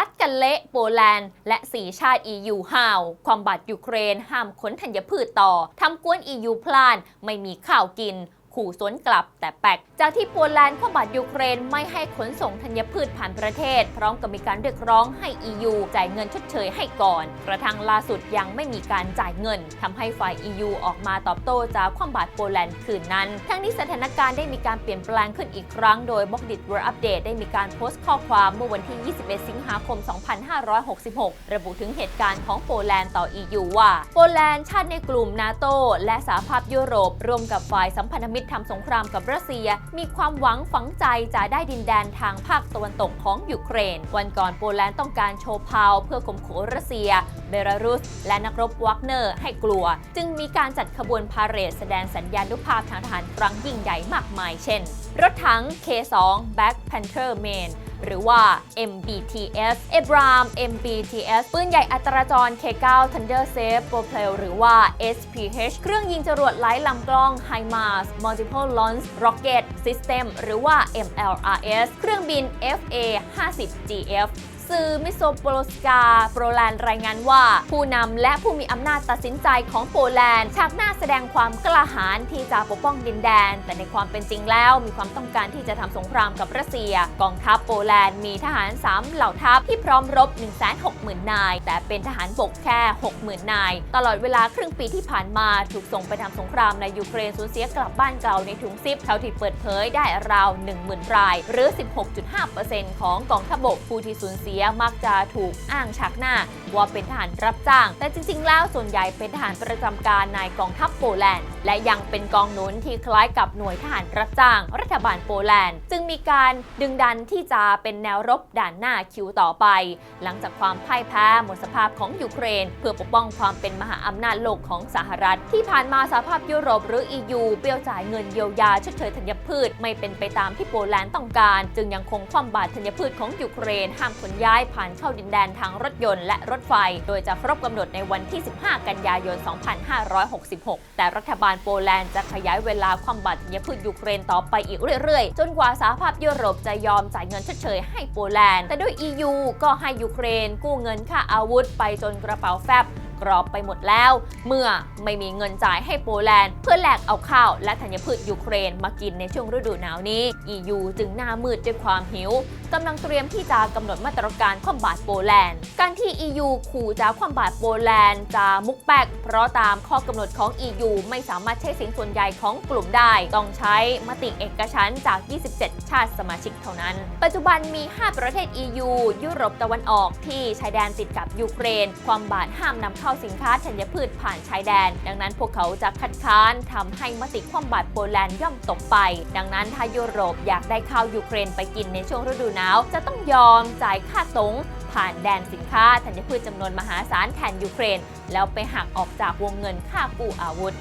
ซัดกันเละโปแลนด์ และสีชาติ EU ห่าว ความบาดยูเครนห้ามขนธัญพืชต่อทำกวน EU พลาน ไม่มีข้าวกิน ขู่สวนกลับแต่แปลกจากที่โปแลนด์ข้บาดยูเครนไม่ให้ขนส่งธัญพืชผ่านประเทศ พร้อมกับมีการเรียกร้องให้ EU จ่ายเงินชดเชยให้ก่อน กระทั่งล่าสุดยังไม่มีการจ่ายเงินทำให้ฝ่าย EU ออกมาตอบโต้จากความบาดโปแลนด์คืนนั้น ทั้งนี้สถานการณ์ได้มีการเปลี่ยนแปลงขึ้นอีกครั้งโดยบ็อกดิตเวอร์อัปเดตได้มีการโพสต์ข้อความเมื่อวันที่ 21 สิงหาคม 2566 ระบุถึงเหตุการณ์ของโปแลนด์ต่อ EU ว่า โปแลนด์ชาติในกลุ่มนาโตและสหภาพยุโรปร่วมกับฝ่ายสัมพันธมิตรทำสงครามกับรัสเซีย มีความหวังฝังใจจะได้ดินแดนทางภาคตะวันตกของยูเครน วันก่อนโปแลนด์ต้องการโชว์พาวเพื่อข่มขู่รัสเซีย เบลารุส และนักรบวักเนอร์ให้กลัว จึงมีการจัดขบวนพาเหรดแสดงสัญญาณุภาพทางทหารครั้งยิ่งใหญ่มากมาย เช่น รถถัง K2 Black Panther Main หรือว่า MBTS Abram MBTS ปืนใหญ่อัตราจร K9 Thunder Safe Propel หรือว่า SPH เครื่องยิงจรวดไร้ลำกล้อง HIMARS Multiple Launch Rocket System หรือว่า MLRS เครื่องบิน FA-50GF สื่อมิโซโปโลสกา โปแลนด์รายงานว่า ผู้นำและผู้มีอำนาจตัดสินใจของโปแลนด์ฉากหน้าแสดงความกล้าหาญที่จะปกป้องดินแดน แต่ในความเป็นจริงแล้วมีความต้องการที่จะทำสงครามกับรัสเซีย กองทัพโปแลนด์มีทหาร 3 เหล่าทัพที่พร้อมรบ 160,000 นาย แต่เป็นทหารบกแค่ 60,000 นาย ตลอดเวลาครึ่งปีที่ผ่านมาถูกส่งไปทำสงครามในยูเครนสูญเสียกลับบ้านเก่าในถุงซิปเท่าที่เปิดเผยได้ราว 10,000 ราย หรือ 16.5%ของกองทัพบกผู้ที่สูญเสียมักจะถูกอ้างชักหน้า ว่าเป็นทหารรับจ้าง แต่จริง ๆ แล้วส่วนใหญ่เป็นทหารประจำการในกองทัพโปแลนด์ และยังเป็นกองหนุนที่คล้ายกับหน่วยทหารรับจ้าง รัฐบาลโปแลนด์ จึงมีการดึงดันที่จะเป็นแนวรบด่านหน้าคิวต่อไป หลังจากความพ่ายแพ้หมดสภาพของยูเครน เพื่อปกป้องความเป็นมหาอำนาจโลกของสหรัฐ ที่ผ่านมาสหภาพยุโรปหรือ EU เบี้ยวจ่ายเงินเยียวยาชดเชยธัญพืช ไม่เป็นไปตามที่โปแลนด์ต้องการ จึงยังคงความบาดธัญพืชของยูเครน ห้ามขนย้ายผ่านเข้าดินแดนทางรถยนต์และรถไฟ โดยจะครบกำหนดในวันที่ 15 กันยายน 2566 แต่รัฐบาลโปแลนด์จะขยายเวลาความบาดเจ็บพืชยูเครนต่อไปอีกเรื่อยๆ จนกว่าสหภาพยุโรปจะยอมจ่ายเงินชดเชยให้โปแลนด์ แต่ด้วย EU ก็ให้ยูเครนกู้เงินค่าอาวุธไปจนกระเป๋าแฟบ กรอบไปหมดแล้ว เมื่อไม่มีเงินจ่ายให้โปแลนด์ เพื่อแลกเอาข้าวและธัญพืชยูเครนมากินในช่วงฤดูหนาวนี้ EU จึงหน้ามืดด้วยความหิวกำลังเตรียมที่จะกำหนดมาตรการคว่ำบาตรโปแลนด์ การที่ EU ขู่จะคว่ำบาตรโปแลนด์จะมุกแปก เพราะตามข้อกำหนดของ EU ไม่สามารถใช้เสียงส่วนใหญ่ของกลุ่มได้ ต้องใช้มติเอกฉันจาก 27 ชาติสมาชิกเท่านั้น ปัจจุบันมี 5 ประเทศ EU ยุโรปตะวันออกที่ชายแดนติดกับยูเครน ความบาดห้ามนำเข้าข้าสินค้าธัญพืชผ่านชายแดน ดังนั้นพวกเขาจะคัดค้านทำให้มติคว่ำบาตรโปแลนด์ย่อมตกไป ดังนั้นถ้ายุโรปอยากได้ข้าวยูเครนไปกินในช่วงฤดูหนาว จะต้องยอมจ่ายค่าตงผ่านแดนสินค้าธัญพืชจำนวนมหาศาลแทนยูเครน แล้วไปหักออกจากวงเงินค่ากู้อาวุธ